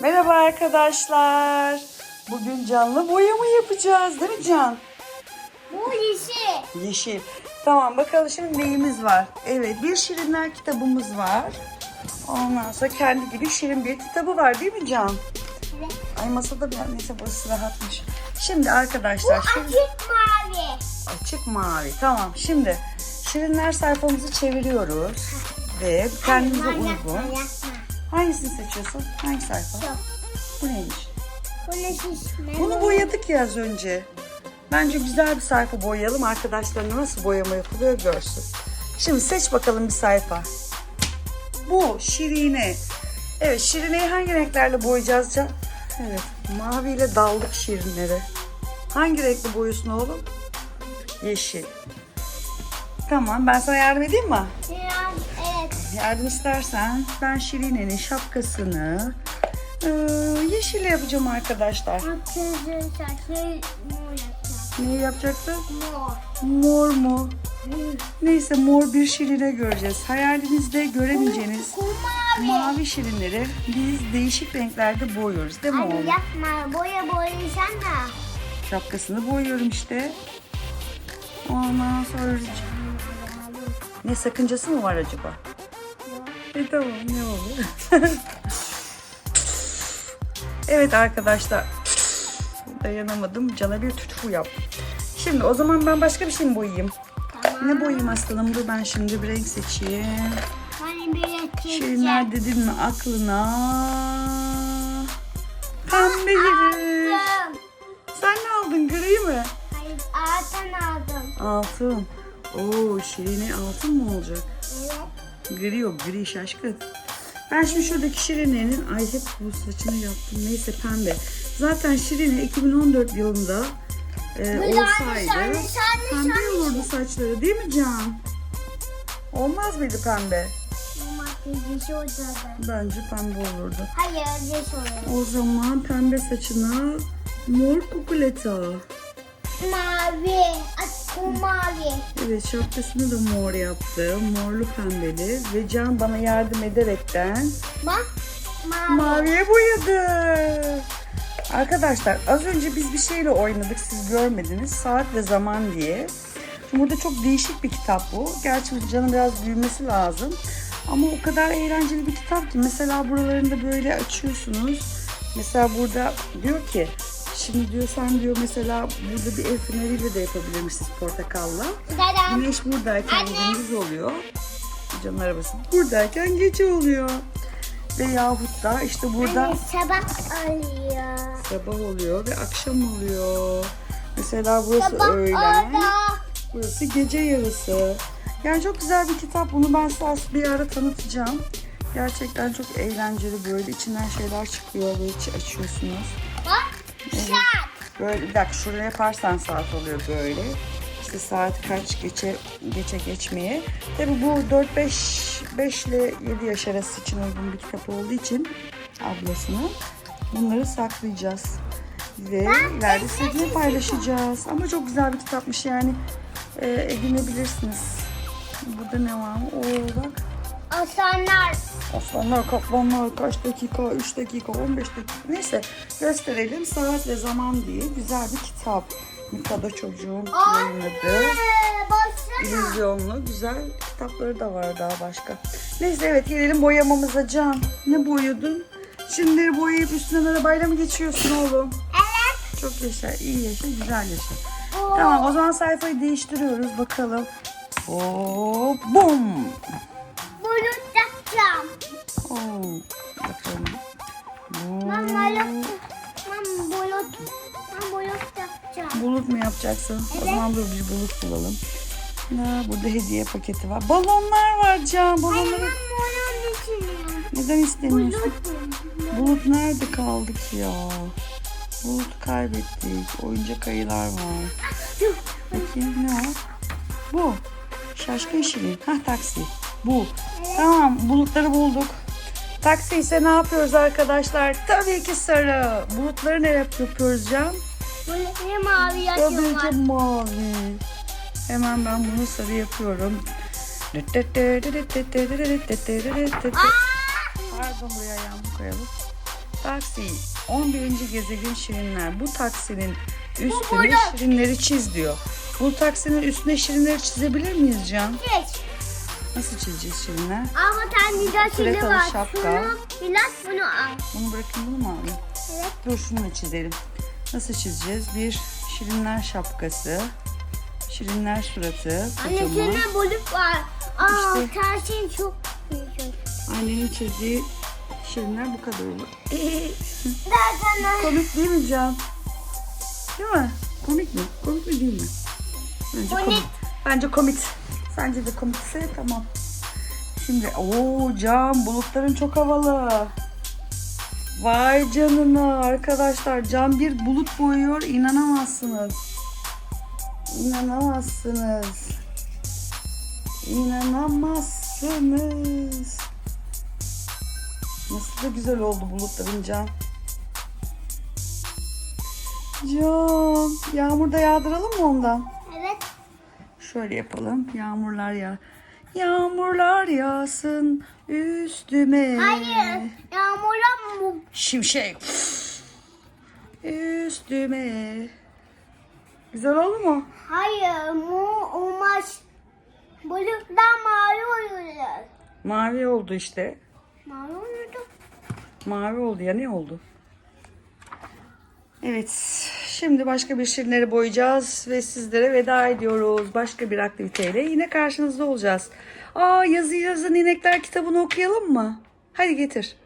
Merhaba arkadaşlar. Bugün canlı boyama yapacağız değil mi Can? Bu yeşil. Yeşil. Tamam bakalım şimdi neyimiz var? Evet bir şirinler kitabımız var. Ondan sonra kendi gibi şirin bir kitabı var değil mi Can? Evet. Ay masada bir neyse burası rahatmış. Şimdi Bu arkadaşlar şirin- açık mavi. açık mavi. Tamam şimdi şirinler sayfamızı çeviriyoruz. Ve kendimize uygun. Yapma. Hangisini seçiyorsun? Hangi sayfa? Yok. Bu neymiş? Bu ne şişme? Bunu boyadık ya az önce. Bence güzel bir sayfa boyayalım. Arkadaşlarına nasıl boyama yapılıyor görsün. Şimdi seç bakalım bir sayfa. Bu Şirine. Evet Şirine'yi hangi renklerle boyayacağız Can? Evet maviyle daldık Şirinlere. Hangi renkli boyuyorsun oğlum? Yeşil. Tamam ben sana yardım edeyim mi? Evet. Yardım istersen ben Şirine'nin şapkasını eee, yeşil yapacağım arkadaşlar. Makyajın saçı mor yapacağım. Neyi yapacaksın? Mor. Mor mu? Neyse mor bir şirine göreceğiz. Hayalinizde göremeyeceğiniz mavi. mavi şirinleri biz değişik renklerde boyuyoruz değil mi Hadi oğlum? yapma. Boya boyayacağım Şapkasını boyuyorum işte. Ondan sonra ne sakıncası mı var acaba? E tamam ne olur. evet arkadaşlar. Dayanamadım. Cana bir tütü yaptım. Şimdi o zaman ben başka bir şey mi boyayayım? Tamam. Ne boyayayım aslanım? Dur ben şimdi bir renk seçeyim. Hani bir çekeceğim. Şirinler dedin mi aklına? Pembe. Aldım. Sen ne aldın? Gri mi? Hayır altın aldım. Altın. Oo şirine altın mı olacak? Evet. Gri yok gri şaşkın. Ben şimdi şuradaki Şirine'nin ay hep bu saçını yaptım. Neyse pembe. Zaten Şirine 2014 yılında e, olsaydı pembe olurdu saçları değil mi Can? Olmaz mıydı pembe? Bence pembe olurdu. Hayır yeşil olur. O zaman pembe saçına mor kukuleta. Mavi. Aç bu mavi. Evet şapkasını da mor yaptı. Morlu pembeli. Ve Can bana yardım ederekten Bak. Mavi. maviye boyadı. Arkadaşlar az önce biz bir şeyle oynadık siz görmediniz. Saat ve zaman diye. Şimdi burada çok değişik bir kitap bu. Gerçi Can'ın biraz büyümesi lazım. Ama o kadar eğlenceli bir kitap ki. Mesela buralarında böyle açıyorsunuz. Mesela burada diyor ki Şimdi diyor sen diyor mesela burada bir el feneriyle de yapabilirmişsiniz portakalla. Dedem. Güneş buradayken Anne. gündüz oluyor. Canın arabası. Buradayken gece oluyor. Veyahut da işte burada Anne sabah alıyor. sabah oluyor ve akşam oluyor. Mesela burası Sabah öğlen, orada. burası gece yarısı. Yani çok güzel bir kitap. Bunu ben size az- bir ara tanıtacağım. Gerçekten çok eğlenceli böyle içinden şeyler çıkıyor böyle içi açıyorsunuz. Böyle bir dakika şuraya yaparsan saat oluyor böyle. İşte saat kaç geçe geçe geçmeye. Tabi bu 4-5 5 ile 7 yaş arası için uygun bir kitap olduğu için ablasının bunları saklayacağız. Ve ileride sizinle paylaşacağız. Ama çok güzel bir kitapmış yani e, edinebilirsiniz. Burada ne var mı? Oo bak. Aslanlar. Aslanlar, kaplanlar kaç dakika, 3 dakika, 15 dakika neyse gösterelim. Saat ve Zaman diye güzel bir kitap. Mikado Anne. Baksana. illüzyonlu güzel kitapları da var daha başka. Neyse evet gelelim boyamamıza Can. Ne boyadın? Şimdi boyayıp üstünden arabayla mı geçiyorsun oğlum? Evet. Çok yaşa, iyi yaşa, güzel yaşa. Oo. Tamam o zaman sayfayı değiştiriyoruz bakalım. Hop, bum. Oo, bakalım. Ben bulut. Ben bulut. Ben bulut yapacağım. Bulut mu yapacaksın? O zaman dur bir bulut bulalım. Ha, burada hediye paketi var. Balonlar var Can. Hayır Balonları ben bulut neden istemiyorsun? Bulut. Bulut nerede kaldı ki ya? Bulut kaybettik. Oyuncak ayılar var. Bakayım ne o? Bu. Şaşkın Şirin. Hah taksi. Bu. Tamam bulutları bulduk. Taksi ise ne yapıyoruz arkadaşlar? Tabii ki sarı. Bulutları ne yap- yapıyoruz Can? Bulut mavi Tabii yapıyorlar. ki mavi. Hemen ben bunu sarı yapıyorum. Pardon buraya ayağımı koyalım. Taksi 11. gezegen şirinler. Bu taksinin üstüne şirinleri çiz diyor. Bu taksinin üstüne şirinleri çizebilir miyiz Can? Geç. Nasıl çizeceğiz şirinler? Ama tane Frekalı ilaçlı var. şapka. Şunu ilaç bunu al. Bunu bırakayım bunu mu alayım? Evet. Dur şunu da çizelim. Nasıl çizeceğiz? Bir şirinler şapkası. Şirinler suratı. Anne kocaman. balık var. Aa İşte. tersin çok büyük. Annenin çizdiği şirinler bu kadar olur. Komik değil mi Can? Değil mi? Komik mi? Komik mi değil mi? Bence Komik. komik. Bence komik. Sence de komikse tamam. Şimdi ooo Can bulutların çok havalı. Vay canına arkadaşlar Can bir bulut boyuyor inanamazsınız. İnanamazsınız. İnanamazsınız. Nasıl da güzel oldu bulutların Can. Can, yağmur da yağdıralım mı ondan? Şöyle yapalım. Yağmurlar ya. Yağmurlar yağsın üstüme. Hayır. Yağmurla mı? Şimşek. Üstüme. Güzel oldu mu? Hayır. Mu olmaz. Balıklar mavi oluyor. Mavi oldu işte. Mavi oluyordu. Mavi oldu ya ne oldu? Evet. Şimdi başka bir şirinleri boyayacağız ve sizlere veda ediyoruz. Başka bir aktiviteyle yine karşınızda olacağız. Aa yazı yazın inekler kitabını okuyalım mı? Hadi getir.